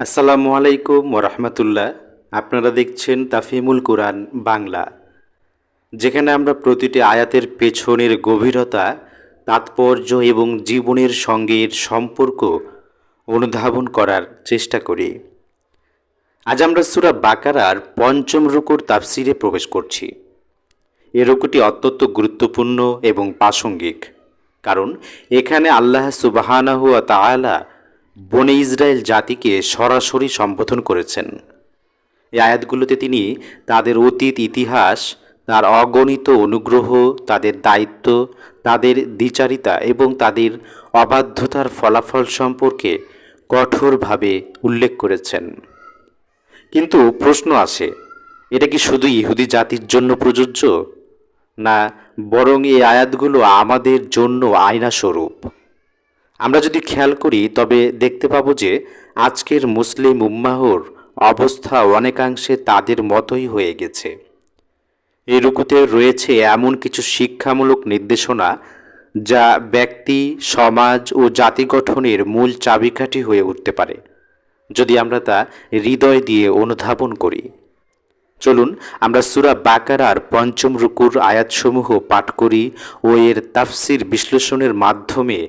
আসসালামু আলাইকুম ওরহমতুল্লাহ আপনারা দেখছেন তাফিমুল কোরআন বাংলা। যেখানে আমরা প্রতিটি আয়াতের পেছনের গভীরতা, তাৎপর্য এবং জীবনের সঙ্গে সম্পর্ক অনুধাবন করার চেষ্টা করি। আজ আমরা সুরা বাকারার পঞ্চম রুকুর তাফসিরে প্রবেশ করছি। এ রুকুটি অত্যন্ত গুরুত্বপূর্ণ এবং প্রাসঙ্গিক। কারণ এখানে আল্লাহ সুবাহানাহু তাআলা বনে ইসরায়েল জাতিকে সরাসরি সম্বোধন করেছেন। এই আয়াতগুলোতে তিনি তাদের অতীত ইতিহাস, তার অগণিত অনুগ্রহ, তাদের দায়িত্ব, তাদের দ্বিচারিতা এবং তাদের অবাধ্যতার ফলাফল সম্পর্কে কঠোরভাবে উল্লেখ করেছেন। কিন্তু প্রশ্ন আসে, এটা কি শুধু ইহুদি জাতির জন্য প্রযোজ্য? না, বরং এই আয়াতগুলো আমাদের জন্য আয়না স্বরূপ আমরা যদি খেয়াল করি, তবে দেখতে পাবো যে আজকের মুসলিম উম্মাহর অবস্থা অনেকাংশে তাদের মতোই হয়ে গেছে। এই রুকুতে রয়েছে এমন কিছু শিক্ষামূলক নির্দেশনা যা ব্যক্তি, সমাজ ও জাতি গঠনের মূল চাবিকাঠি হয়ে উঠতে পারে। যদি আমরা তা হৃদয় দিয়ে অনুধাবন করি। চলুন, আমরা সুরা বাকারার পঞ্চম রুকুর আয়াতসমূহ পাঠ করি ও এর তাফসির বিশ্লেষণের মাধ্যমে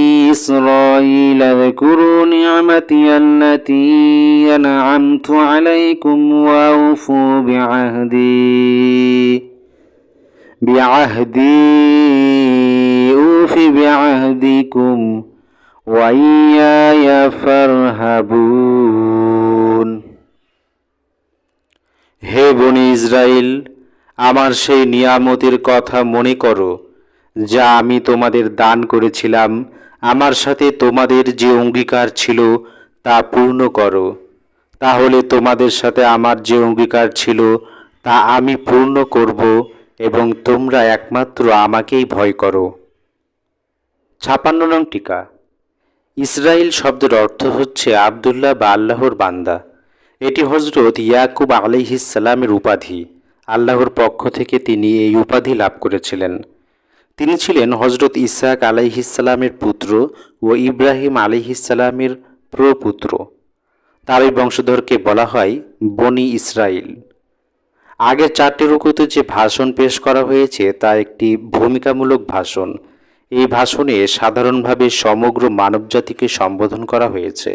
إسرائيل اذكروا نعمتي التي أنعمت عليكم وأوفوا بعهدي بعهدي أوف بعهدكم وإياي فارهبون হে বনি ইসরায়েল আমার সেই নিয়ামতের কথা মনে করো যা আমি তোমাদের দান করেছিলাম আমার সাথে তোমাদের যে অঙ্গীকার ছিল, তা পূর্ণ করো। তাহলে তোমাদের সাথে আমার যে অঙ্গীকার ছিল, তা আমি পূর্ণ করব এবং তোমরা একমাত্র আমাকেই ভয় করো। ছাপান্ন নং টিকা। ইসরায়েল শব্দের অর্থ হচ্ছে আবদুল্লাহ বা আল্লাহর বান্দা। এটি হজরত ইয়াকুব আলাইহিসাল্লামের উপাধি। আল্লাহর পক্ষ থেকে তিনি এই উপাধি লাভ করেছিলেন। তিনি ছিলেন হজরত ইসাক আলাইহিসাল্লামের পুত্র ও ইব্রাহিম আলাইহিসাল্লামের প্রপুত্র। তার এই বংশধরকে বলা হয় বনি ইসরায়েল আগের চারটি রুকুতে যে ভাষণ পেশ করা হয়েছে, তা একটি ভূমিকামূলক ভাষণ। এই ভাষণে সাধারণভাবে সমগ্র মানবজাতিকে সম্বোধন করা হয়েছে।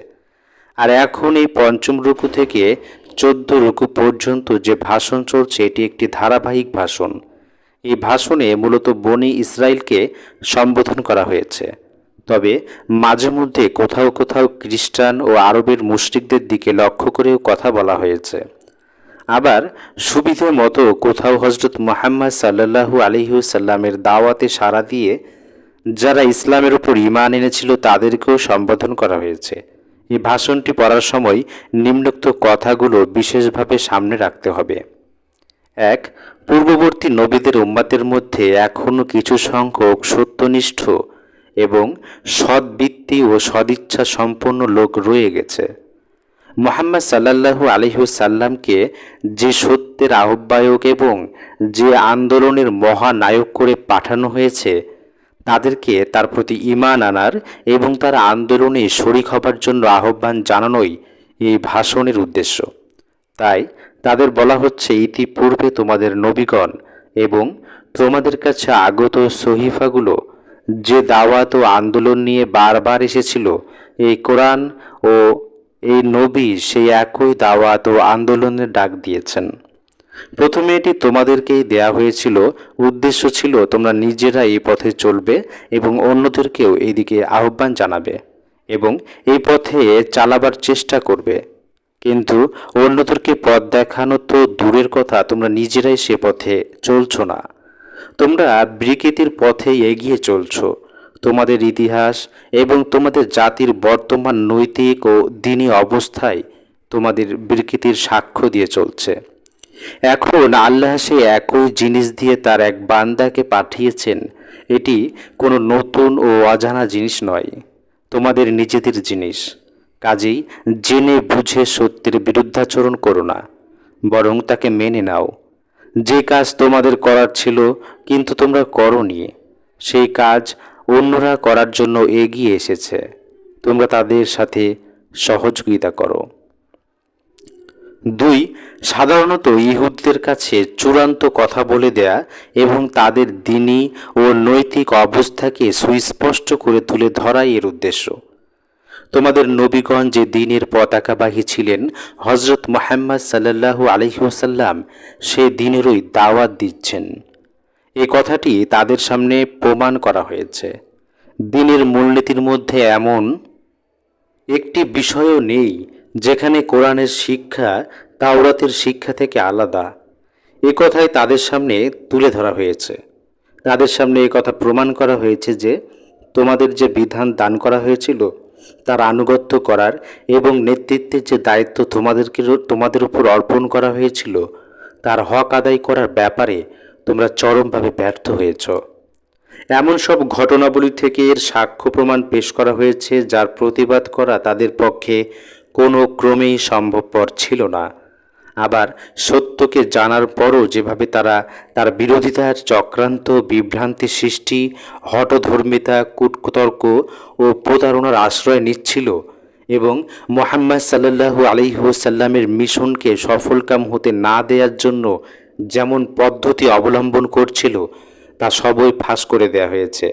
আর এখন এই পঞ্চম রুকু থেকে চোদ্দ রুকু পর্যন্ত যে ভাষণ চলছে, এটি একটি ধারাবাহিক ভাষণ। এই ভাষণে মূলত বনি ইসরায়েলকে সম্বোধন করা হয়েছে। তবে মাঝে মধ্যে কোথাও কোথাও খ্রিস্টান ও আরবের মুশরিকদের দিকে লক্ষ্য করেও কথা বলা হয়েছে। আবার সুবিধে মতো কোথাও হজরত মোহাম্মদ সাল্লাহু আলহিউসাল্লামের দাওয়াতে সাড়া দিয়ে যারা ইসলামের উপর ইমান এনেছিল তাদেরকেও সম্বোধন করা হয়েছে। এই ভাষণটি পড়ার সময় নিম্নোক্ত কথাগুলো বিশেষভাবে সামনে রাখতে হবে। এক পূর্ববর্তী নবীদের উম্মাতের মধ্যে এখনও কিছু সংখ্যক সত্যনিষ্ঠ এবং সদ্বৃত্তি ও সদিচ্ছা সম্পন্ন লোক রয়ে গেছে। মোহাম্মদ সাল্লাহু আলহিউসাল্লামকে যে সত্যের আহ্বায়ক এবং যে আন্দোলনের মহানায়ক করে পাঠানো হয়েছে, তাদেরকে তার প্রতি ইমান আনার এবং তার আন্দোলনে শরিক হবার জন্য আহ্বান জানানোই এই ভাষণের উদ্দেশ্য। তাই তাদের বলা হচ্ছে, ইতিপূর্বে তোমাদের নবীগণ এবং তোমাদের কাছে আগত সহিফাগুলো যে দাওয়াত ও আন্দোলন নিয়ে বারবার এসেছিল, এই কোরআন ও এই নবী সেই একই দাওয়াত ও আন্দোলনের ডাক দিয়েছেন। প্রথমে এটি তোমাদেরকেই দেয়া হয়েছিল, উদ্দেশ্য ছিল তোমরা নিজেরা এই পথে চলবে এবং অন্যদেরকেও এই দিকে আহ্বান জানাবে এবং এই পথে চালাবার চেষ্টা করবে। কিন্তু অন্যদেরকে পথ দেখানো তো দূরের কথা, তোমরা নিজেরাই সে পথে চলছো না। তোমরা বিকৃতির পথে এগিয়ে চলছো। তোমাদের ইতিহাস এবং তোমাদের জাতির বর্তমান নৈতিক ও দিনী অবস্থায় তোমাদের বিকৃতির সাক্ষ্য দিয়ে চলছে। এখন আল্লাহ সে একই জিনিস দিয়ে তার এক বান্দাকে পাঠিয়েছেন। এটি কোনো নতুন ও অজানা জিনিস নয়। তোমাদের নিজেদের জিনিস। কাজেই জেনে বুঝে সত্যের বিরুদ্ধাচরণ করো না, বরং তাকে মেনে নাও। যে কাজ তোমাদের করার ছিল, কিন্তু তোমরা করনি, সেই কাজ অন্যরা করার জন্য এগিয়ে এসেছে। তোমরা তাদের সাথে সহযোগিতা করো। দুই, সাধারণত ইহুদদের কাছে চূড়ান্ত কথা বলে দেয়া এবং তাদের দিনী ও নৈতিক অবস্থাকে সুস্পষ্ট করে তুলে ধরাই এর উদ্দেশ্য। তোমাদের নবীগণ যে দিনের পতাকাবাহী ছিলেন হজরত মোহাম্মদ সাল্লাল্লাহু আলহিহাসাল্লাম সে দিনেরই দাওয়াত দিচ্ছেন। এ কথাটি তাদের সামনে প্রমাণ করা হয়েছে। দিনের মূলনীতির মধ্যে এমন একটি বিষয়ও নেই যেখানে কোরআনের শিক্ষা, তাওরাতের শিক্ষা থেকে আলাদা। এ কথাই তাদের সামনে তুলে ধরা হয়েছে। তাদের সামনে এ কথা প্রমাণ করা হয়েছে যে তোমাদের যে বিধান দান করা হয়েছিল তার আনুগত্য করার এবং নেতৃত্বের যে দায়িত্ব তোমাদেরকে তোমাদের উপর অর্পণ করা হয়েছিল, তার হক আদায় করার ব্যাপারে তোমরা চরমভাবে ব্যর্থ হয়েছ। এমন সব ঘটনাবলী থেকে এর সাক্ষ্য প্রমাণ পেশ করা হয়েছে, যার প্রতিবাদ করা তাদের পক্ষে কোনো ক্রমেই সম্ভবপর ছিল না। আবার সত্যকে জানার পরও যেভাবে তারা তার বিরোধিতার চক্রান্ত, বিভ্রান্তি সৃষ্টি হটধর্মিতা কূটতর্ক ও প্রতারণার আশ্রয় নিচ্ছিল এবং মোহাম্মদ সাল্লাল্লাহু আলহিহসাল্লামের মিশনকে সফলকাম হতে না দেওয়ার জন্য যেমন পদ্ধতি অবলম্বন করছিল, তা সবই ফাঁস করে দেয়া হয়েছে।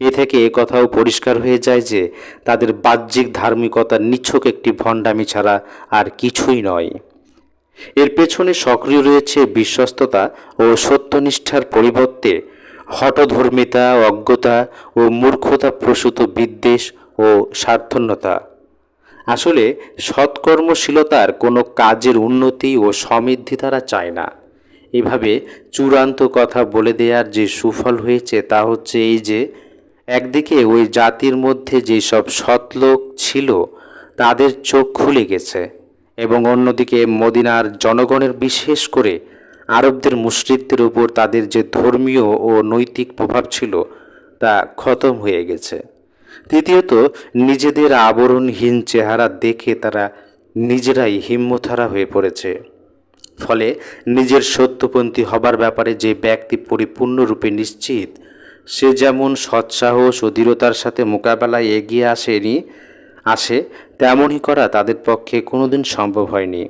এ থেকে এ কথাও পরিষ্কার হয়ে যায় যে, তাদের বাহ্যিক ধার্মিকতা নিছক একটি ভণ্ডামি ছাড়া আর কিছুই নয়। এর পেছনে সক্রিয় রয়েছে বিশ্বস্ততা ও সত্যনিষ্ঠার পরিবর্তে হটধর্মিতা অজ্ঞতা ও মূর্খতা প্রসূত বিদ্বেষ ও স্বার্থন্যতা। আসলে সৎকর্মশীলতার কোনো কাজের উন্নতি ও সমৃদ্ধি তারা চায় না। এভাবে চূড়ান্ত কথা বলে দেওয়ার যে সুফল হয়েছে তা হচ্ছে এই যে, একদিকে ওই জাতির মধ্যে যেসব সৎলোক ছিল, তাদের চোখ খুলে গেছে। এবং অন্যদিকে মদিনার জনগণের বিশেষ করে আরবদের মুসলিদদের উপর তাদের যে ধর্মীয় ও নৈতিক প্রভাব ছিল তা খতম হয়ে গেছে। তৃতীয়ত, নিজেদের আবরণহীন চেহারা দেখে তারা নিজেরাই হিম্মতারা হয়ে পড়েছে। ফলে নিজের সত্যপন্থী হবার ব্যাপারে যে ব্যক্তি পরিপূর্ণরূপে নিশ্চিত, সে যেমন সৎসাহস ও দৃঢ়তার সাথে মোকাবেলায় এগিয়ে আসেনি, আসে তেমনই করা তাদের পক্ষে কোনোদিন সম্ভব হয়নি।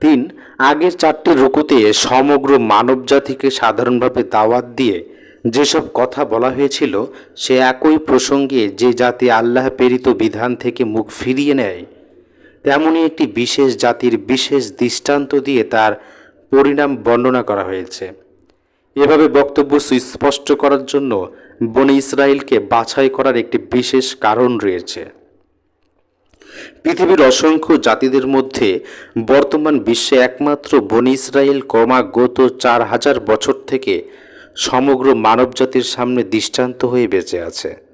তিন, আগের চারটি রুকুতে সমগ্র মানবজাতিকে সাধারণভাবে দাওয়াত দিয়ে যেসব কথা বলা হয়েছিল, সে একই প্রসঙ্গে যে জাতি আল্লাহ প্রেরিত বিধান থেকে মুখ ফিরিয়ে নেয়, তেমনই একটি বিশেষ জাতির বিশেষ দৃষ্টান্ত দিয়ে তার পরিণাম বর্ণনা করা হয়েছে। এভাবে বক্তব্য সুস্পষ্ট করার জন্য বনে ইসরায়েলকে বাছাই করার একটি বিশেষ কারণ রয়েছে। পৃথিবীর অসংখ্য জাতিদের মধ্যে বর্তমান বিশ্বে একমাত্র বনি ইসরায়েল ক্রমাগত চার হাজার বছর থেকে সমগ্র মানবজাতির সামনে দৃষ্টান্ত হয়ে বেঁচে আছে।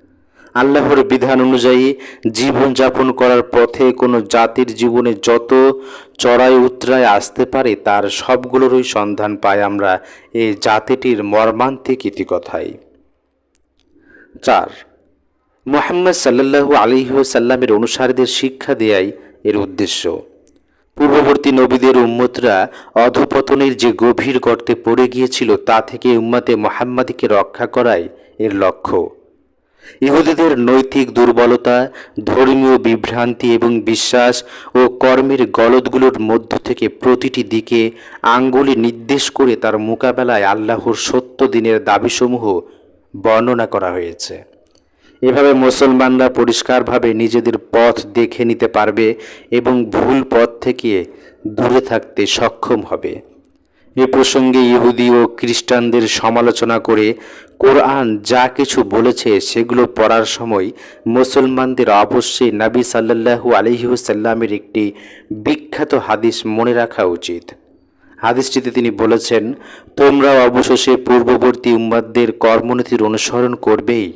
আল্লাহর বিধান অনুযায়ী জীবনযাপন করার পথে কোনো জাতির জীবনে যত চড়াই উতরায় আসতে পারে, তার সবগুলোরই সন্ধান পাই আমরা এই জাতিটির মর্মান্তিক ইতিকথায়। চার মোহাম্মদ সাল্লাল্লাহু আলিহাসাল্লামের অনুসারীদের শিক্ষা দেয়াই এর উদ্দেশ্য। পূর্ববর্তী নবীদের উম্মতরা অধপতনের যে গভীর গর্তে পড়ে গিয়েছিল, তা থেকে উম্মাতে মোহাম্মদকে রক্ষা করাই এর লক্ষ্য। ইহুদিদের নৈতিক দুর্বলতা, ধর্মীয় বিভ্রান্তি এবং বিশ্বাস ও কর্মের গলদগুলোর মধ্য থেকে প্রতিটি দিকে আঙ্গুলি নির্দেশ করে তার মোকাবেলায় আল্লাহর সত্য দিনের দাবিসমূহ বর্ণনা করা হয়েছে। এভাবে মুসলমানরা পরিষ্কারভাবে নিজেদের পথ দেখে নিতে পারবে এবং ভুল পথ থেকে দূরে থাকতে সক্ষম হবে। এ প্রসঙ্গে ইহুদি ও খ্রিস্টানদের সমালোচনা করে কোরআন যা কিছু বলেছে সেগুলো পড়ার সময় মুসলমানদের অবশ্যই নাবি সাল্লাল্লাহু আলহিহুসাল্লামের একটি বিখ্যাত হাদিস মনে রাখা উচিত। হাদিসটিতে তিনি বলেছেন তোমরা অবশেষে পূর্ববর্তী উম্মাদদের কর্মনীতির অনুসরণ করবেই।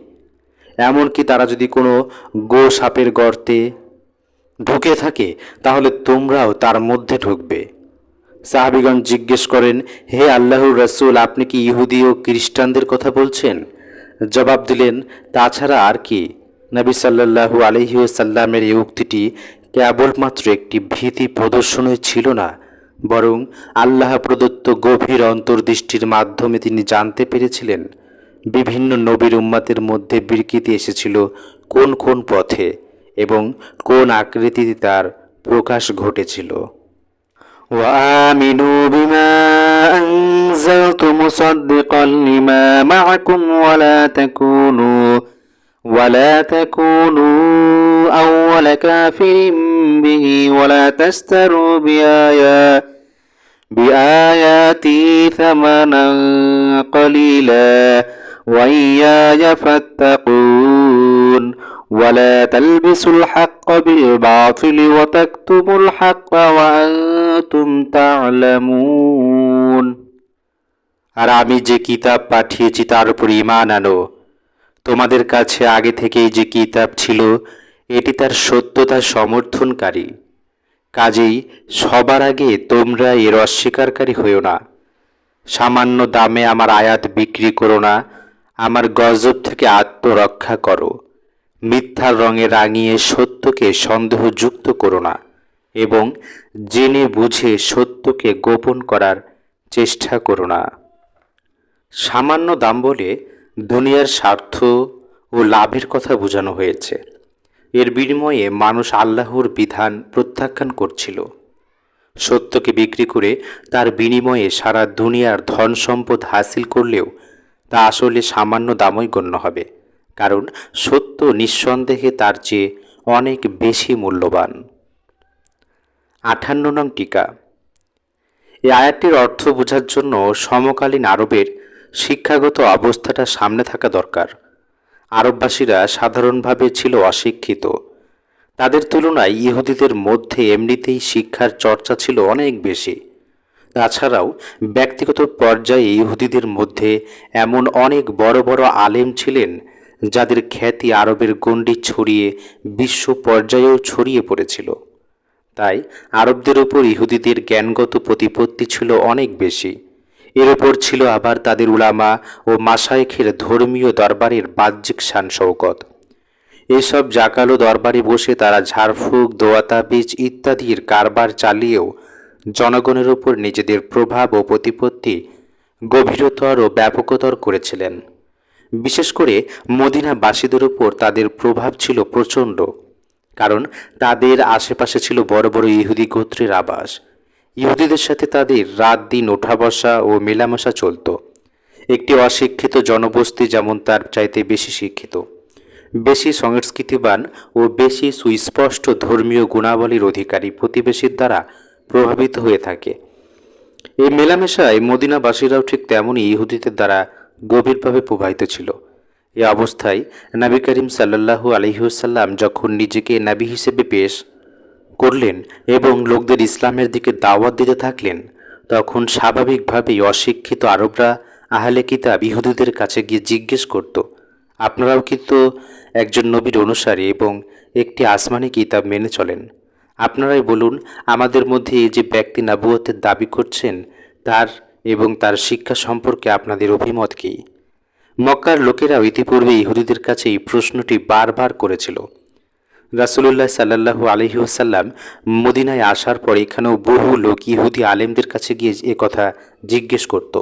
এমনকি তারা যদি কোনো গো সাপের গর্তে ঢুকে থাকে, তাহলে তোমরাও তার মধ্যে ঢুকবে। সাহাবিগণ জিজ্ঞেস করেন, হে আল্লাহর রসুল, আপনি কি ইহুদি ও খ্রিস্টানদের কথা বলছেন? জবাব দিলেন, তাছাড়া আর কি। নবী সাল্লাল্লাহু আলহিউসাল্লামের এই উক্তিটি কেবলমাত্র একটি ভীতি প্রদর্শনই ছিল না, বরং আল্লাহ প্রদত্ত গভীর অন্তর্দৃষ্টির মাধ্যমে তিনি জানতে পেরেছিলেন। বিভিন্ন নবীর উম্মাতের মধ্যে বিকৃতি এসেছিল কোন কোন পথে এবং কোন আকৃতিতে তার প্রকাশ ঘটেছিল وآمنوا بما أنزلت مصدقا لما معكم ولا تكونوا ولا تكونوا أول كافر به ولا تشتروا بآيات بآياتي ثمنا قليلا وإياي فاتقون ولا تلبسوا الحق بالباطل وتكتموا الحق وأنتم تعلمون আর আমি যে কিতাব পাঠিয়েছি তার উপর ইমান আনো তোমাদের কাছে আগে থেকেই যে কিতাব ছিল এটি তার সত্যতা সমর্থনকারী কাজেই সবার আগে তোমরা এর অস্বীকারী হইও না সামান্য দামে আমার আয়াত বিক্রি করো না আমার গজব থেকে আত্মরক্ষা করো। মিথ্যার রঙে রাঙিয়ে সত্যকে সন্দেহযুক্ত করো না এবং জেনে বুঝে সত্যকে গোপন করার চেষ্টা করো না। সামান্য দাম বলে দুনিয়ার স্বার্থ ও লাভের কথা বোঝানো হয়েছে। এর বিনিময়ে মানুষ আল্লাহর বিধান প্রত্যাখ্যান করছিল। সত্যকে বিক্রি করে তার বিনিময়ে সারা দুনিয়ার ধন সম্পদ হাসিল করলেও তা আসলে সামান্য দামই গণ্য হবে, কারণ সত্য নিঃসন্দেহে তার চেয়ে অনেক বেশি মূল্যবান। আঠান্ন নং টিকা। এই আয়াতটির অর্থ বোঝার জন্য সমকালীন আরবের শিক্ষাগত অবস্থাটা সামনে থাকা দরকার। আরববাসীরা সাধারণভাবে ছিল অশিক্ষিত। তাদের তুলনায় ইহুদিদের মধ্যে এমনিতেই শিক্ষার চর্চা ছিল অনেক বেশি। তাছাড়াও ব্যক্তিগত পর্যায়ে ইহুদিদের মধ্যে এমন অনেক বড় বড় আলেম ছিলেন যাদের খ্যাতি আরবের গণ্ডি ছড়িয়ে বিশ্ব পর্যায়েও ছড়িয়ে পড়েছিল। তাই আরবদের ওপর ইহুদিদের জ্ঞানগত প্রতিপত্তি ছিল অনেক বেশি। এর ওপর ছিল আবার তাদের উলামা ও মাসায়েখের ধর্মীয় দরবারের বাহ্যিক শান শৌকত এসব জাকালো দরবারে বসে তারা ঝাড়ফুঁক, দোয়াতাবিজ ইত্যাদির কারবার চালিয়েও জনগণের ওপর নিজেদের প্রভাব ও প্রতিপত্তি গভীরতর ও ব্যাপকতর করেছিলেন। বিশেষ করে মদিনাবাসীদের উপর তাদের প্রভাব ছিল প্রচণ্ড, কারণ তাদের আশেপাশে ছিল বড় বড় ইহুদি গোত্রের আবাস। ইহুদিদের সাথে তাদের রাত দিন ওঠা বসা ও মেলামেশা চলত। একটি অশিক্ষিত জনবস্তি যেমন তার চাইতে বেশি শিক্ষিত, বেশি সংস্কৃতিবান ও বেশি সুস্পষ্ট ধর্মীয় গুণাবলীর অধিকারী প্রতিবেশীর দ্বারা প্রভাবিত হয়ে থাকে। এই মেলামেশায় মদিনাবাসীরাও ঠিক তেমনই ইহুদিদের দ্বারা গভীরভাবে প্রবাহিত ছিল। এ অবস্থায় নাবি করিম সাল্লাহু আলহিউসাল্লাম যখন নিজেকে নাবি হিসেবে পেশ করলেন এবং লোকদের ইসলামের দিকে দাওয়াত দিতে থাকলেন, তখন স্বাভাবিকভাবেই অশিক্ষিত আরবরা আহলে কিতাব ইহুদিদের কাছে গিয়ে জিজ্ঞেস করত, আপনারাও কিন্তু একজন নবীর অনুসারী এবং একটি আসমানি কিতাব মেনে চলেন। আপনারাই বলুন, আমাদের মধ্যে এই যে ব্যক্তি নাবুয়তের দাবি করছেন, তার এবং তার শিক্ষা সম্পর্কে আপনাদের অভিমত কী? মক্কার লোকেরা ইতিপূর্বে ইহুদিদের কাছে এই প্রশ্নটি বারবার করেছিল। রাসুলুল্লাহ সাল্লাহু আলহিউসাল্লাম মদিনায় আসার পর এখানেও বহু লোক ইহুদি আলেমদের কাছে গিয়ে এ কথা জিজ্ঞেস করত।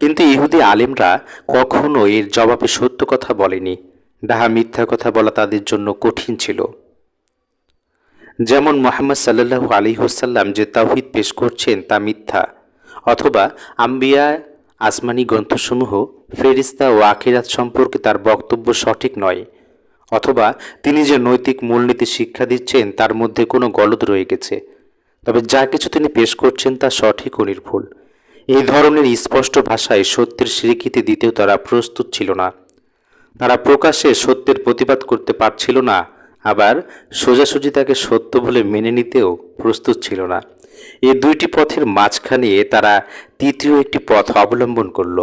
কিন্তু ইহুদি আলেমরা কখনো এর জবাবে সত্য কথা বলেনি। ডাহা মিথ্যা কথা বলা তাদের জন্য কঠিন ছিল। যেমন মোহাম্মদ সাল্লাহু আলিহাসাল্লাম যে তাওহিদ পেশ করছেন তা মিথ্যা। অথবা আম্বিয়া আসমানি গ্রন্থসমূহ, ফেরিস্তা ও আখিরাত সম্পর্কে তার বক্তব্য সঠিক নয়। অথবা তিনি যে নৈতিক মূলনীতি শিক্ষা দিচ্ছেন, তার মধ্যে কোনো গলদ রয়ে গেছে। তবে যা কিছু তিনি পেশ করছেন তা সঠিক ও নির্ভুল। এই ধরনের স্পষ্ট ভাষায় সত্যের স্বীকৃতি দিতেও তারা প্রস্তুত ছিল না। তারা প্রকাশ্যে সত্যের প্রতিবাদ করতে পারছিল না। আবার সোজাসুজি তাকে সত্য বলে মেনে নিতেও প্রস্তুত ছিল না। এই দুইটি পথের মাঝখানে তারা তৃতীয় একটি পথ অবলম্বন করল।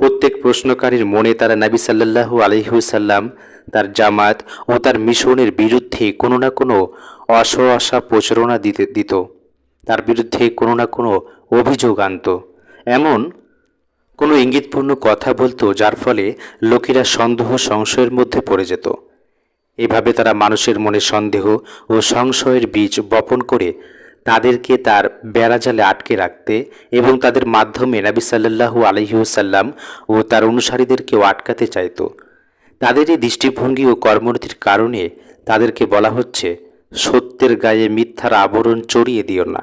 প্রত্যেক প্রশ্নকারীর মনে তারা নাবি সাল্লাহু আলহিহুসাল্লাম তার জামাত ও তার মিশনের বিরুদ্ধে কোনো না কোনো অসহসা প্রচারণা দিতে দিত। তার বিরুদ্ধে কোনো না কোনো অভিযোগ আনত। এমন কোনো ইঙ্গিতপূর্ণ কথা বলতো যার ফলে লোকেরা সন্দেহ সংশয়ের মধ্যে পড়ে যেত। এভাবে তারা মানুষের মনে সন্দেহ ও সংশয়ের বীজ বপন করে তাদেরকে তার বেড়াজালে আটকে রাখতে এবং তাদের মাধ্যমে নাবি সাল্লাল্লাহু আলহিউসাল্লাম ও তার অনুসারীদেরকেও আটকাতে চাইত। তাদের এই দৃষ্টিভঙ্গি ও কর্মনীতির কারণে তাদেরকে বলা হচ্ছে, সত্যের গায়ে মিথ্যার আবরণ চড়িয়ে দিও না।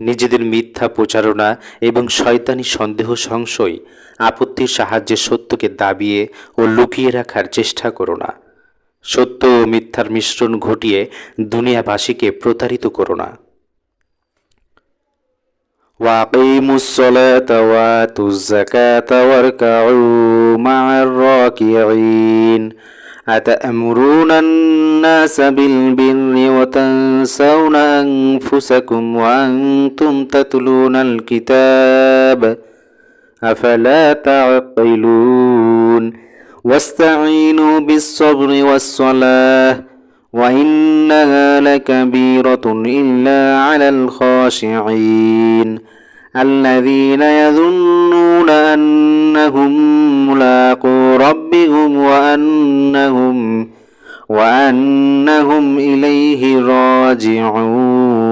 নিজেদের মিথ্যা প্রচারণা এবং শয়তানি সন্দেহ সংশয়, আপত্তির সাহায্যে সত্যকে দাবিয়ে ও লুকিয়ে রাখার চেষ্টা করো না। সত্য ও মিথ্যার মিশ্রণ ঘটিয়ে দুনিয়াবাসীকে প্রতারিত করো না وأقيموا الصلاة وآتوا الزكاة واركعوا مع الراكعين أتأمرون الناس بالبر وتنسون أنفسكم وأنتم تتلون الكتاب أفلا تعقلون واستعينوا بالصبر والصلاة وإنها لكبيرة إلا على الخاشعين الذين يظنون أنهم ملاقو ربهم وأنهم وأنهم إليه راجعون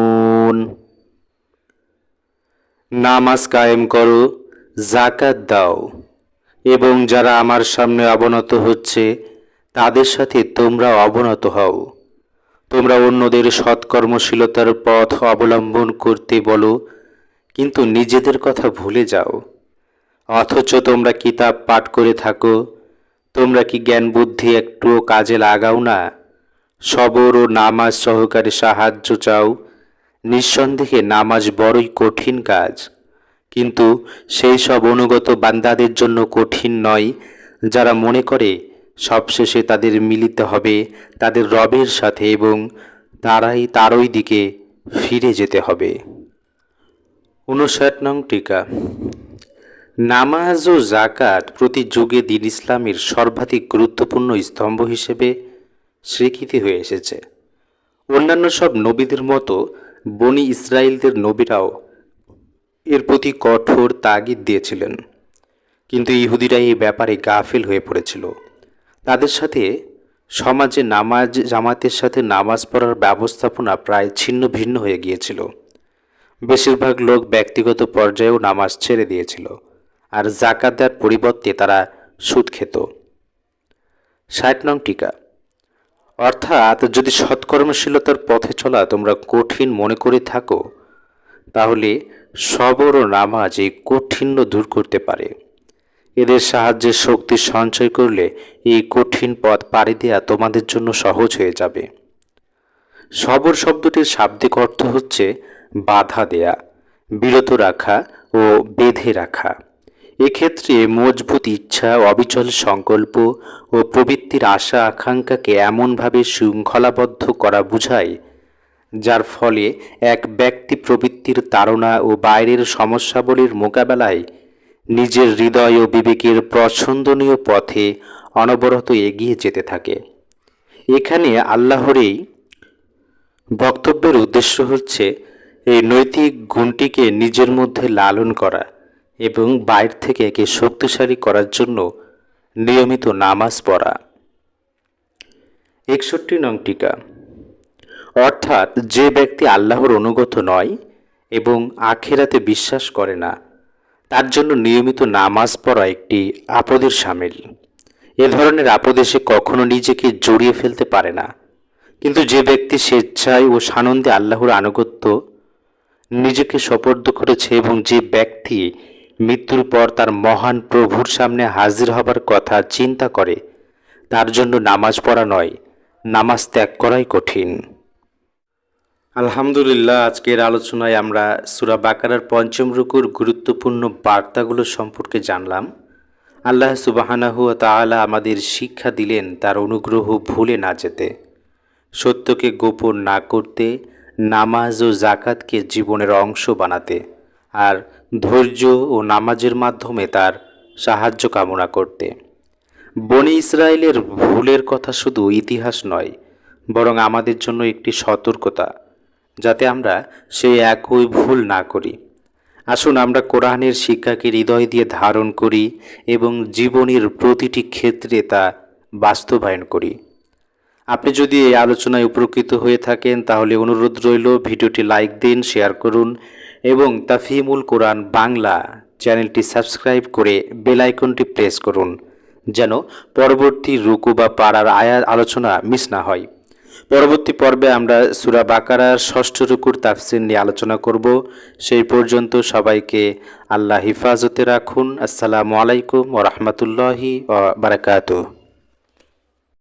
নামাজ কায়েম করো জাকাত দাও এবং যারা আমার সামনে অবনত হচ্ছে, তাদের সাথে তোমরা অবনত হও। তোমরা অন্যদের সৎকর্মশীলতার পথ অবলম্বন করতে বলো, কিন্তু নিজেদের কথা ভুলে যাও। অথচ তোমরা কিতাব পাঠ করে থাকো, তোমরা কি জ্ঞান বুদ্ধি একটুও কাজে লাগাও না? সবর ও নামাজ সহকারে সাহায্য চাও, নিঃসন্দেহে নামাজ বড়ই কঠিন কাজ। কিন্তু সেই সব অনুগত বান্দাদের জন্য কঠিন নয়, যারা মনে করে সবশেষে তাদের মিলিত হবে তাদের রবের সাথে এবং তারাই তারই দিকে ফিরে যেতে হবে। উনষাট নং টিকা। নামাজ ও জাকাত প্রতি যুগে দিন ইসলামের সর্বাধিক গুরুত্বপূর্ণ স্তম্ভ হিসেবে স্বীকৃতি হয়ে এসেছে। অন্যান্য সব নবীদের মতো বনি ইসরায়েলদের নবীরাও এর প্রতি কঠোর তাগিদ দিয়েছিলেন। কিন্তু ইহুদিরা এই ব্যাপারে গাফিল হয়ে পড়েছিল। তাদের সাথে সমাজে নামাজ, জামাতের সাথে নামাজ পড়ার ব্যবস্থাপনা প্রায় ছিন্ন ভিন্ন হয়ে গিয়েছিল। বেশিরভাগ লোক ব্যক্তিগত পর্যায়েও নামাজ ছেড়ে দিয়েছিল আর জাকাত দেওয়ার পরিবর্তে তারা সুদ খেত। ষাট নং টিকা। অর্থাৎ যদি সৎকর্মশীলতার পথে চলা তোমরা কঠিন মনে করে থাকো, তাহলে সবর ও নামাজ এই কঠিন্য দূর করতে পারে। এদের সাহায্যে শক্তি সঞ্চয় করলে এই কঠিন পথ পাড়ি দেওয়া তোমাদের জন্য সহজ হয়ে যাবে। সবর শব্দটির শাব্দিক অর্থ হচ্ছে বাধা দেয়া, বিরত রাখা ও বেঁধে রাখা। এক্ষেত্রে মজবুত ইচ্ছা, অবিচল সংকল্প ও প্রবৃত্তির আশা আকাঙ্ক্ষাকে এমনভাবে শৃঙ্খলাবদ্ধ করা বোঝায় যার ফলে এক ব্যক্তি প্রবৃত্তির তাড়না ও বাইরের সমস্যাবলীর মোকাবেলায় নিজের হৃদয় ও বিবেকের পছন্দনীয় পথে অনবরত এগিয়ে যেতে থাকে। এখানে আল্লাহর এই বক্তব্যের উদ্দেশ্য হচ্ছে এই নৈতিক গুণটিকে নিজের মধ্যে লালন করা এবং বাইর থেকে একে শক্তিশালী করার জন্য নিয়মিত নামাজ পড়া। একষট্টি নং টিকা। অর্থাৎ যে ব্যক্তি আল্লাহর অনুগত নয় এবং আখেরাতে বিশ্বাস করে না, তার জন্য নিয়মিত নামাজ পড়া একটি আপদের সামিল। এ ধরনের আপদে সে কখনো নিজেকে জড়িয়ে ফেলতে পারে না। কিন্তু যে ব্যক্তি স্বেচ্ছায় ও সানন্দে আল্লাহর আনুগত্য, নিজেকে সপর্দ করেছে এবং যে ব্যক্তি মৃত্যুর পর তার মহান প্রভুর সামনে হাজির হবার কথা চিন্তা করে, তার জন্য নামাজ পড়া নয়, নামাজ ত্যাগ করাই কঠিন। আলহামদুলিল্লাহ, আজকের আলোচনায় আমরা সুরা বাকারার পঞ্চম রুকুর গুরুত্বপূর্ণ বার্তাগুলো সম্পর্কে জানলাম। আল্লাহ সুবাহানাহু তাআলা আমাদের শিক্ষা দিলেন তার অনুগ্রহ ভুলে না যেতে, সত্যকে গোপন না করতে, নামাজ ও জাকাতকে জীবনের অংশ বানাতে, আর ধৈর্য ও নামাজের মাধ্যমে তার সাহায্য কামনা করতে। বনি ইসরায়েলের ভুলের কথা শুধু ইতিহাস নয়, বরং আমাদের জন্য একটি সতর্কতা। যাতে আমরা সেই একই ভুল না করি। আসুন আমরা কোরআনের শিক্ষাকে হৃদয় দিয়ে ধারণ করি এবং জীবনের প্রতিটি ক্ষেত্রে তা বাস্তবায়ন করি। আপনি যদি এই আলোচনায় উপকৃত হয়ে থাকেন, তাহলে অনুরোধ রইল ভিডিওটি লাইক দিন, শেয়ার করুন এবং তাফিমুল কোরআন বাংলা চ্যানেলটি সাবস্ক্রাইব করে বেল আইকনটি প্রেস করুন, যেন পরবর্তী রুকু বা পাড়ার আয়া, আলোচনা মিস না হয়। পরবর্তী পর্বে আমরা সুরা বাকারার ষষ্ঠ রুকুর তাফসির নিয়ে আলোচনা করব। সেই পর্যন্ত সবাইকে আল্লাহ হিফাজতে রাখুন। আসসালামু আলাইকুম ও রহমতুল্লাহি বারাকাতুহ।